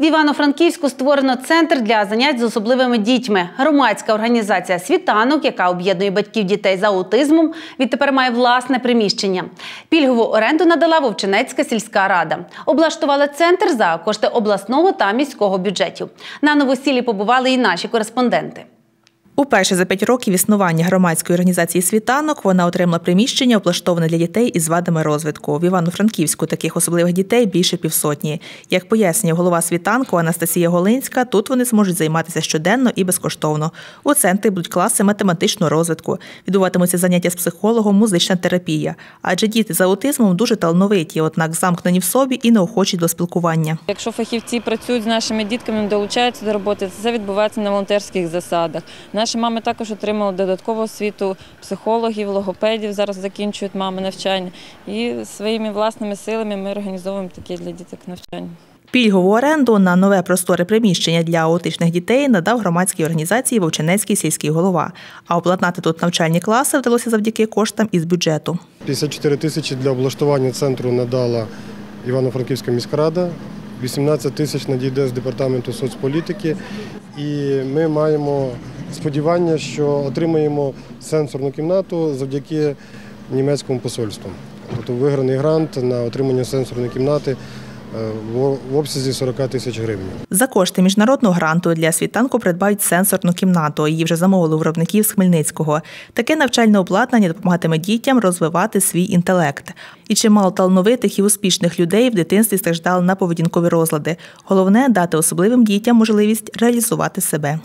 В Івано-Франківську створено центр для занять з особливими дітьми. Громадська організація Світанок, яка об'єднує батьків дітей з аутизмом, відтепер має власне приміщення. Пільгову оренду надала Вовчинецька сільська рада. Облаштували центр за кошти обласного та міського бюджетів. На новосілі побували і наші кореспонденти. Уперше за п'ять років існування громадської організації світанок вона отримала приміщення, облаштоване для дітей із вадами розвитку. В Івано-Франківську таких особливих дітей більше півсотні. Як пояснює голова світанку Анастасія Голинська, тут вони зможуть займатися щоденно і безкоштовно. У центрі будуть класи математичного розвитку, відбуватимуться заняття з психологом, музична терапія. Адже діти з аутизмом дуже талановиті, однак замкнені в собі і неохочі до спілкування. Якщо фахівці працюють з нашими дітками, долучаються до роботи, це відбувається на волонтерських засадах. Наші мами також отримали додаткову освіту психологів, логопедів. Зараз закінчують мами навчання. І своїми власними силами ми організовуємо такі для діток навчання. Пільгову оренду на нове просторе приміщення для аутичних дітей надав громадській організації Вовчинецький сільський голова. А обладнати тут навчальні класи вдалося завдяки коштам із бюджету. 54 тисячі для облаштування центру надала Івано-Франківська міська рада, 18 тисяч надійде з департаменту соцполітики. І ми маємо сподівання, що отримаємо сенсорну кімнату завдяки німецькому посольству. Тобто виграний грант на отримання сенсорної кімнати е, в обсязі 40 тисяч гривень. За кошти міжнародного гранту для світанку придбають сенсорну кімнату. Її вже замовили у виробників з Хмельницького. Таке навчальне обладнання допомагатиме дітям розвивати свій інтелект. І чимало талановитих і успішних людей в дитинстві страждали на поведінкові розлади. Головне дати особливим дітям можливість реалізувати себе.